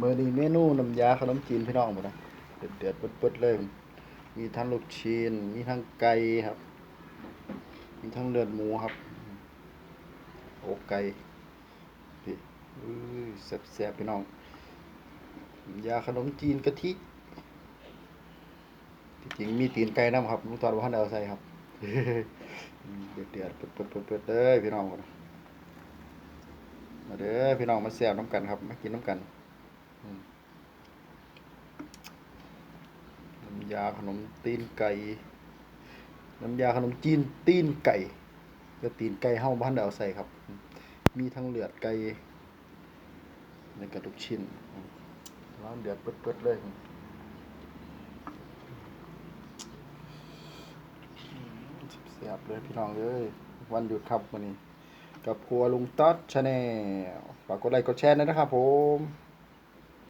มื้อนี้เมนูน้ำยาขนมจีนพี่น้องบ่นะเดือดเดือดเปิดๆเลย มีทั้งลูกชิ้นมีทั้งไก่ครับ มีทั้งเลือดหมูครับ โอ้ไก่พี่อื้อแซ่บๆพี่น้องยาขนมจีนกะทิที่จริงมีตีนไก่นำครับลุงตอดว่าท่านได้เอาใส่ครับเดือดเดือดเปิดเปิดเลยพี่น้องบ่นมาเด้อพี่น้องมาแซ่บน้ำกันครับมากินน้ำกัน น้ำยาขนมตีนไก่ น้ำยาขนมจีนตีนไก่ก็ตีนไก่เฮาบ้านเดาใส่ครับ มีทั้งเลือดไก่ในกระทุกชิ้นร้อนเดือดเปิดๆเลยเสียบเลยพี่น้องเอ้ยวันหยุดครับวันนี้ กับครัวลุงต๊อดชาแนลฝากกดไลค์กดแชร์นะครับผม